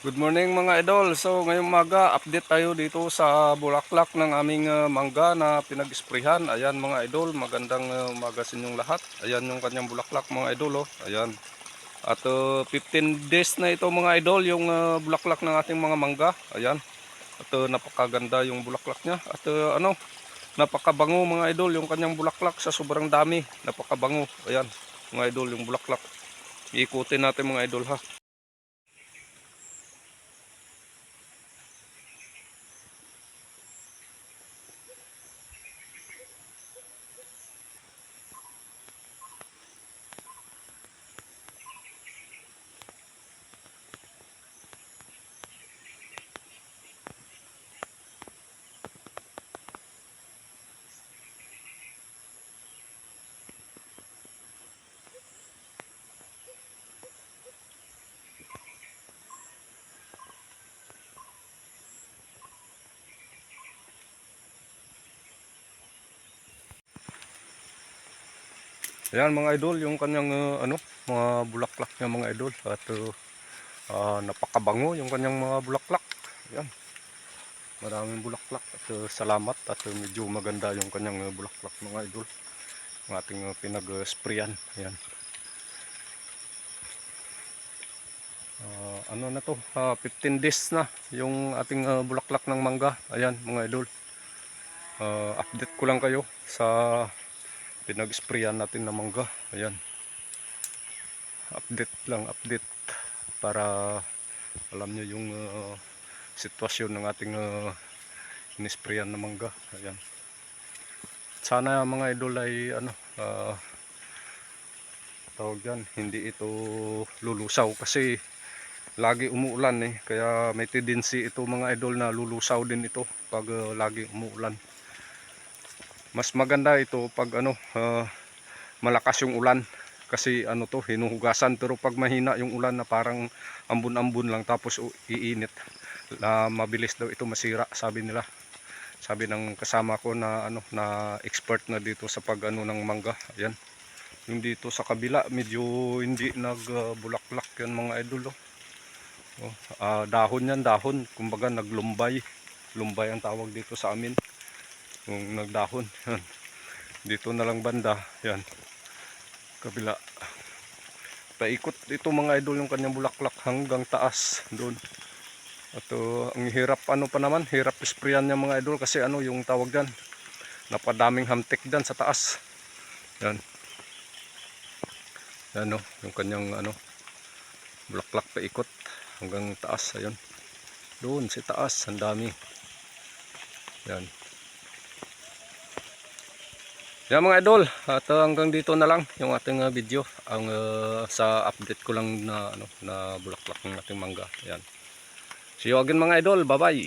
Good morning mga idol. So ngayong umaga, update tayo dito sa bulaklak ng aming uh, mangga na pinag-sprayhan. Ayan mga idol, magandang uh, umaga sa inyong lahat. Ayan yung kanyang bulaklak mga idol. Oh. Ayan. At uh, 15 days na ito mga idol, yung uh, bulaklak ng ating mga mangga. Ayan. At uh, napakaganda yung bulaklak niya. At uh, ano, napakabango mga idol yung kanyang bulaklak sa sobrang dami. Napakabango. Ayan mga idol yung bulaklak. Iikutin natin mga idol ha. Ayan mga idol, yung kanyang uh, ano, mga bulaklak niya mga idol at uh, ah, napakabango yung kanyang mga bulaklak. Ayan. Maraming bulaklak at uh, salamat at uh, medyo maganda yung kanyang uh, bulaklak mga idol. Ang ating uh, pinag-sprayan. Ayan. Ah, ano na to? Ah, 15 days na yung ating uh, bulaklak ng mangga. Ayan mga idol. Ah, update ko lang kayo sa pinag-sprayan natin ng mangga. Ayan. Update lang, update para alam nyo yung uh, sitwasyon ng ating uh, inisprayan na mangga. Ayan. Sana mga idol ay ano, ah, tawag dyan, hindi ito lulusaw kasi lagi umuulan eh. Kaya may tendency ito mga idol na lulusaw din ito pag uh, lagi umuulan mas maganda ito pag ano ah, malakas yung ulan. Kasi ano to hinuhugasan. Pero pag mahina yung ulan na parang ambon-ambon lang tapos u- iinit na mabilis daw ito masira sabi nila. Sabi ng kasama ko na ano na expert na dito sa pag ano ng mangga ayan. Yung dito sa kabila medyo hindi nagbulaklak yan mga idol oh. Oh, ah, dahon yan dahon. Kumbaga naglumbay. Lumbay ang tawag dito sa amin yung nagdahon yan. dito na lang banda yan kabila. Paikot ito mga idol yung kanyang bulaklak hanggang taas doon. At uh, ang hirap ano pa naman hirap sprayan niya mga idol kasi ano yung tawag dyan napadaming hamtik dyan sa taas. Yan yan no yung kanyang ano bulaklak paikot hanggang taas ayun. Doon sa taas ang dami. Yan yan mga idol, at uh, hanggang dito na lang yung ating uh, video ang uh, sa update ko lang na ano na bulaklak ng ating mangga. Yan. See you again mga idol. Bye-bye.